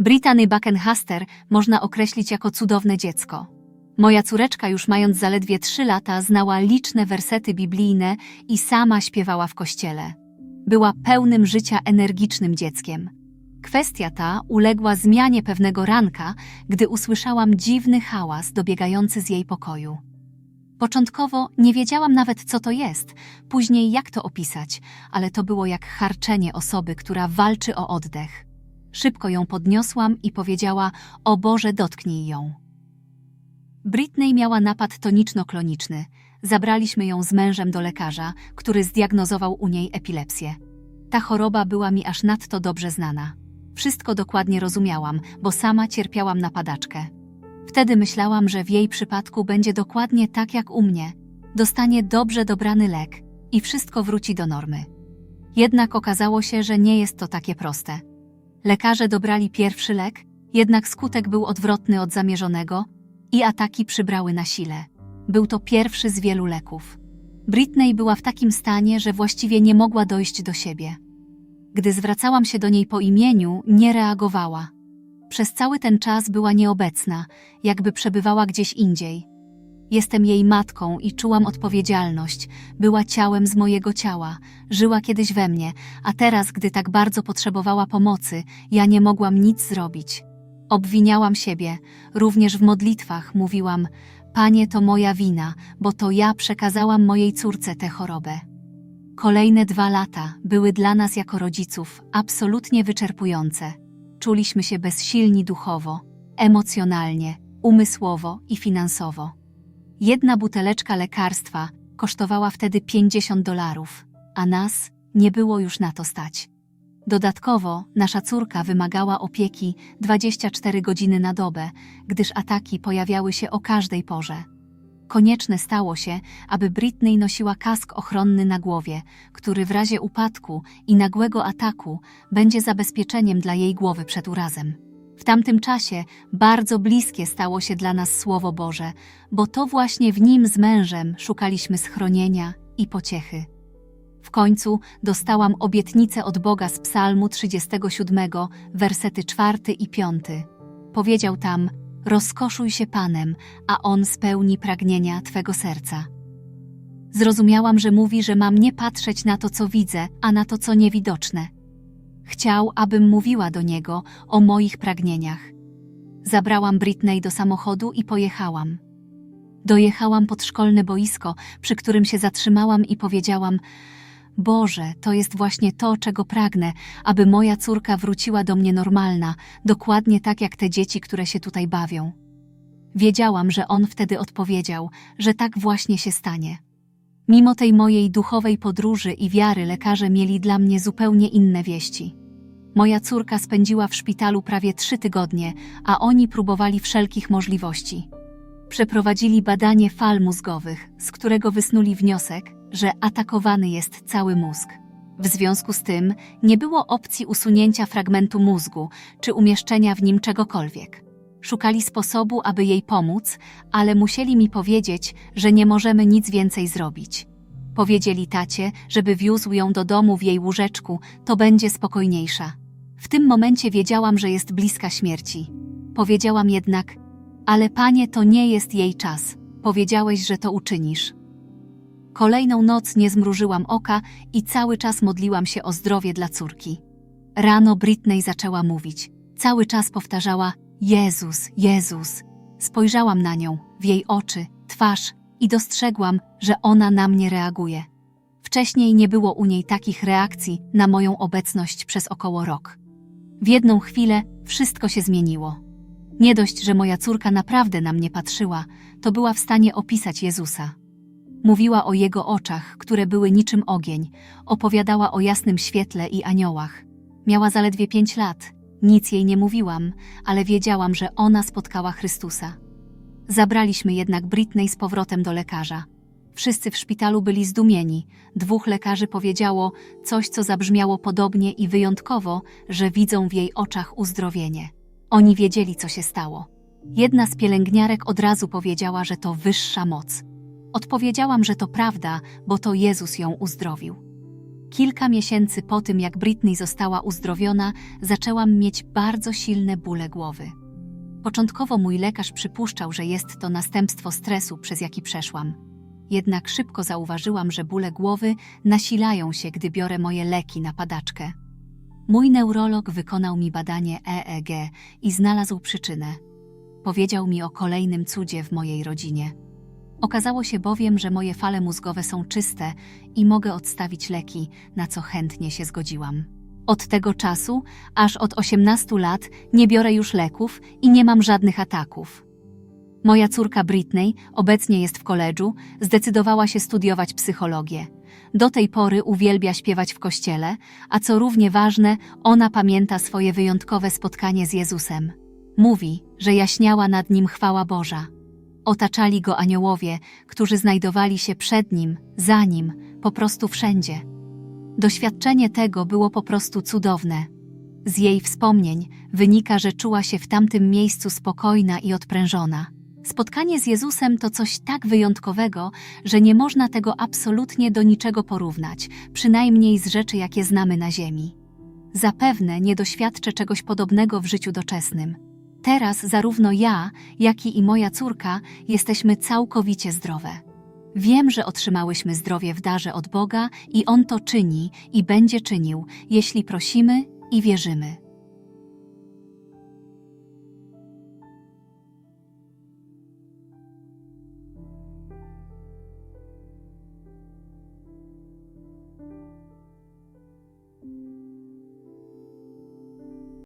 Brittany Buckenhaster można określić jako cudowne dziecko. Moja córeczka, już mając zaledwie trzy lata, znała liczne wersety biblijne i sama śpiewała w kościele. Była pełnym życia energicznym dzieckiem. Kwestia ta uległa zmianie pewnego ranka, gdy usłyszałam dziwny hałas dobiegający z jej pokoju. Początkowo nie wiedziałam nawet, co to jest, później jak to opisać, ale to było jak harczenie osoby, która walczy o oddech. Szybko ją podniosłam i powiedziała: O Boże, dotknij ją. Britney miała napad toniczno-kloniczny. Zabraliśmy ją z mężem do lekarza, który zdiagnozował u niej epilepsję. Ta choroba była mi aż nadto dobrze znana. Wszystko dokładnie rozumiałam, bo sama cierpiałam na padaczkę. Wtedy myślałam, że w jej przypadku będzie dokładnie tak jak u mnie. Dostanie dobrze dobrany lek i wszystko wróci do normy. Jednak okazało się, że nie jest to takie proste. Lekarze dobrali pierwszy lek, jednak skutek był odwrotny od zamierzonego i ataki przybrały na sile. Był to pierwszy z wielu leków. Britney była w takim stanie, że właściwie nie mogła dojść do siebie. Gdy zwracałam się do niej po imieniu, nie reagowała. Przez cały ten czas była nieobecna, jakby przebywała gdzieś indziej. Jestem jej matką i czułam odpowiedzialność. Była ciałem z mojego ciała, żyła kiedyś we mnie, a teraz, gdy tak bardzo potrzebowała pomocy, ja nie mogłam nic zrobić. Obwiniałam siebie, również w modlitwach mówiłam: Panie, to moja wina, bo to ja przekazałam mojej córce tę chorobę. Kolejne dwa lata były dla nas jako rodziców absolutnie wyczerpujące. Czuliśmy się bezsilni duchowo, emocjonalnie, umysłowo i finansowo. Jedna buteleczka lekarstwa kosztowała wtedy 50 dolarów, a nas nie było już na to stać. Dodatkowo nasza córka wymagała opieki 24 godziny na dobę, gdyż ataki pojawiały się o każdej porze. Konieczne stało się, aby Britney nosiła kask ochronny na głowie, który w razie upadku i nagłego ataku będzie zabezpieczeniem dla jej głowy przed urazem. W tamtym czasie bardzo bliskie stało się dla nas Słowo Boże, bo to właśnie w nim z mężem szukaliśmy schronienia i pociechy. W końcu dostałam obietnicę od Boga z Psalmu 37, wersety 4 i 5. Powiedział tam: Rozkoszuj się Panem, a On spełni pragnienia Twego serca. Zrozumiałam, że mówi, że mam nie patrzeć na to, co widzę, a na to, co niewidoczne. Chciał, abym mówiła do Niego o moich pragnieniach. Zabrałam Britney do samochodu i pojechałam. Dojechałam pod szkolne boisko, przy którym się zatrzymałam i powiedziałam: Boże, to jest właśnie to, czego pragnę, aby moja córka wróciła do mnie normalna, dokładnie tak jak te dzieci, które się tutaj bawią. Wiedziałam, że on wtedy odpowiedział, że tak właśnie się stanie. Mimo tej mojej duchowej podróży i wiary lekarze mieli dla mnie zupełnie inne wieści. Moja córka spędziła w szpitalu prawie trzy tygodnie, a oni próbowali wszelkich możliwości. Przeprowadzili badanie fal mózgowych, z którego wysnuli wniosek, że atakowany jest cały mózg. W związku z tym nie było opcji usunięcia fragmentu mózgu czy umieszczenia w nim czegokolwiek. Szukali sposobu, aby jej pomóc, ale musieli mi powiedzieć, że nie możemy nic więcej zrobić. Powiedzieli tacie, żeby wiózł ją do domu w jej łóżeczku, to będzie spokojniejsza. W tym momencie wiedziałam, że jest bliska śmierci. Powiedziałam jednak, ale panie, to nie jest jej czas. Powiedziałeś, że to uczynisz. Kolejną noc nie zmrużyłam oka i cały czas modliłam się o zdrowie dla córki. Rano Britney zaczęła mówić. Cały czas powtarzała: Jezus, Jezus. Spojrzałam na nią, w jej oczy, twarz i dostrzegłam, że ona na mnie reaguje. Wcześniej nie było u niej takich reakcji na moją obecność przez około rok. W jedną chwilę wszystko się zmieniło. Nie dość, że moja córka naprawdę na mnie patrzyła, to była w stanie opisać Jezusa. Mówiła o jego oczach, które były niczym ogień, opowiadała o jasnym świetle i aniołach. Miała zaledwie pięć lat. Nic jej nie mówiłam, ale wiedziałam, że ona spotkała Chrystusa. Zabraliśmy jednak Britney z powrotem do lekarza. Wszyscy w szpitalu byli zdumieni. Dwóch lekarzy powiedziało coś, co zabrzmiało podobnie i wyjątkowo, że widzą w jej oczach uzdrowienie. Oni wiedzieli, co się stało. Jedna z pielęgniarek od razu powiedziała, że to wyższa moc. Odpowiedziałam, że to prawda, bo to Jezus ją uzdrowił. Kilka miesięcy po tym, jak Britney została uzdrowiona, zaczęłam mieć bardzo silne bóle głowy. Początkowo mój lekarz przypuszczał, że jest to następstwo stresu, przez jaki przeszłam. Jednak szybko zauważyłam, że bóle głowy nasilają się, gdy biorę moje leki na padaczkę. Mój neurolog wykonał mi badanie EEG i znalazł przyczynę. Powiedział mi o kolejnym cudzie w mojej rodzinie. Okazało się bowiem, że moje fale mózgowe są czyste i mogę odstawić leki, na co chętnie się zgodziłam. Od tego czasu, aż od 18 lat, nie biorę już leków i nie mam żadnych ataków. Moja córka Britney, obecnie jest w koledżu, zdecydowała się studiować psychologię. Do tej pory uwielbia śpiewać w kościele, a co równie ważne, ona pamięta swoje wyjątkowe spotkanie z Jezusem. Mówi, że jaśniała nad nim chwała Boża. Otaczali go aniołowie, którzy znajdowali się przed nim, za nim, po prostu wszędzie. Doświadczenie tego było po prostu cudowne. Z jej wspomnień wynika, że czuła się w tamtym miejscu spokojna i odprężona. Spotkanie z Jezusem to coś tak wyjątkowego, że nie można tego absolutnie do niczego porównać, przynajmniej z rzeczy, jakie znamy na Ziemi. Zapewne nie doświadczę czegoś podobnego w życiu doczesnym. Teraz zarówno ja, jak i moja córka jesteśmy całkowicie zdrowe. Wiem, że otrzymałyśmy zdrowie w darze od Boga i On to czyni i będzie czynił, jeśli prosimy i wierzymy.